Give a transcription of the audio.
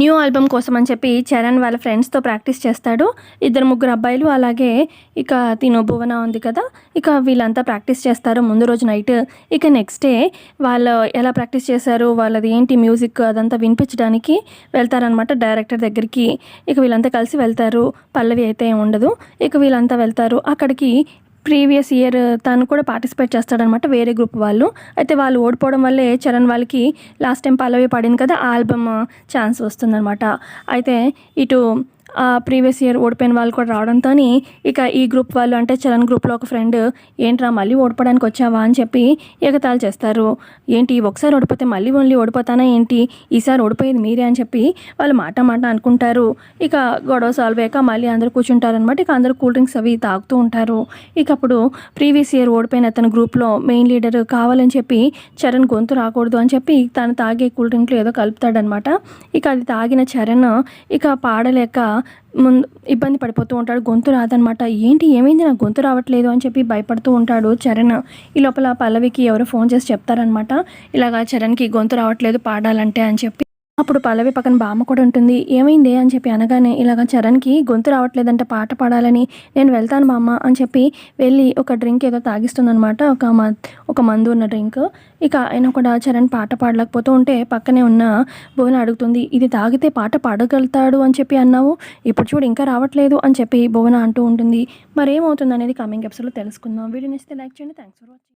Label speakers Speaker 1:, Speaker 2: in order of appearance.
Speaker 1: New album కోసం అని చెప్పి చరణ్ వాళ్ళ ఫ్రెండ్స్తో ప్రాక్టీస్ చేస్తాడు. ఇద్దరు ముగ్గురు అబ్బాయిలు అలాగే ఇక తినో భువన ఉంది కదా ఇక వీళ్ళంతా ప్రాక్టీస్ చేస్తారు ముందు రోజు నైట్. ఇక నెక్స్ట్ డే వాళ్ళు ఎలా ప్రాక్టీస్ చేశారు వాళ్ళది ఏంటి మ్యూజిక్ అదంతా వినిపించడానికి వెళ్తారనమాట డైరెక్టర్ దగ్గరికి. ఇక వీళ్ళంతా కలిసి వెళ్తారు పల్లవి అయితే ఉండదు. ఇక వీళ్ళంతా వెళ్తారు అక్కడికి ప్రీవియస్ ఇయర్ తను కూడా పార్టిసిపేట్ చేస్తాడనమాట వేరే గ్రూప్ వాళ్ళు. అయితే వాళ్ళు ఓడిపోవడం వల్లే చరణ్ వాళ్ళకి లాస్ట్ టైం పల్లవి పడింది కదా ఆల్బమ్ ఛాన్స్ వస్తుందన్నమాట అయితే ఇటు ప్రీవియస్ ఇయర్ ఓడిపోయిన వాళ్ళు కూడా రావడంతో ఇక ఈ గ్రూప్ వాళ్ళు అంటే చరణ్ గ్రూప్లో ఒక ఫ్రెండ్ ఏంట్రా మళ్ళీ ఓడిపోవడానికి వచ్చావా? అని చెప్పి ఎగతాళి చేస్తారు. ఏంటి ఒకసారి ఓడిపోతే మళ్ళీ ఓన్లీ ఓడిపోతానా? ఏంటి? ఈసారి ఓడిపోయేది మీరే? అని చెప్పి వాళ్ళు మాట మాట అనుకుంటారు. ఇక గొడవ సాల్వ్ అయ్యాక మళ్ళీ అందరూ కూర్చుంటారనమాట ఇక అందరూ కూల్ డ్రింక్స్ అవి తాగుతూ ఉంటారు. ఇక అప్పుడు ప్రీవియస్ ఇయర్ ఓడిపోయిన అతని గ్రూప్లో మెయిన్ లీడర్ కావాలని చెప్పి చరణ్ గొంతు రాకూడదు అని చెప్పి తను తాగే కూల్ డ్రింక్లు ఏదో కలుపుతాడనమాట ఇక అది తాగిన చరణ్ ఇక పాడలేక ముందు ఇబ్బంది పడిపోతూ ఉంటాడు. గొంతు రాదనమాట ఏంటి? ఏమైంది? నాకు గొంతు రావట్లేదు అని చెప్పి భయపడుతూ ఉంటాడు చరణ్. ఈ లోపల పల్లవికి ఎవరో ఫోన్ చేసి చెప్తారనమాట ఇలాగా చరణ్కి గొంతు రావట్లేదు పాడాలంటే అని చెప్పి. అప్పుడు పల్లవి పక్కన బామ్మ కూడా ఉంటుంది. ఏమైంది? అని చెప్పి అనగానే ఇలాగ చరణ్కి గొంతు రావట్లేదంటే పాట పాడాలని. నేను వెళ్తాను బామ్మ అని చెప్పి వెళ్ళి ఒక డ్రింక్ ఏదో తాగిస్తుందనమాట ఒక మ ఒక మందు ఉన్న డ్రింక్. ఇక ఆయన కూడా చరణ్ పాట పాడలేకపోతూ ఉంటే పక్కనే ఉన్న భువన అడుగుతుంది ఇది తాగితే పాట పాడగలుగుతాడు అని చెప్పి అన్నావు? ఇప్పుడు చూడు ఇంకా రావట్లేదు అని చెప్పి భువన అంటూ ఉంటుంది. మరేమవుతుంది అనేది కమింగ్ ఎపిసోడ్లో తెలుసుకుందాం. వీడియో నచ్చితే లైక్ చేయండి. Thanks for watching.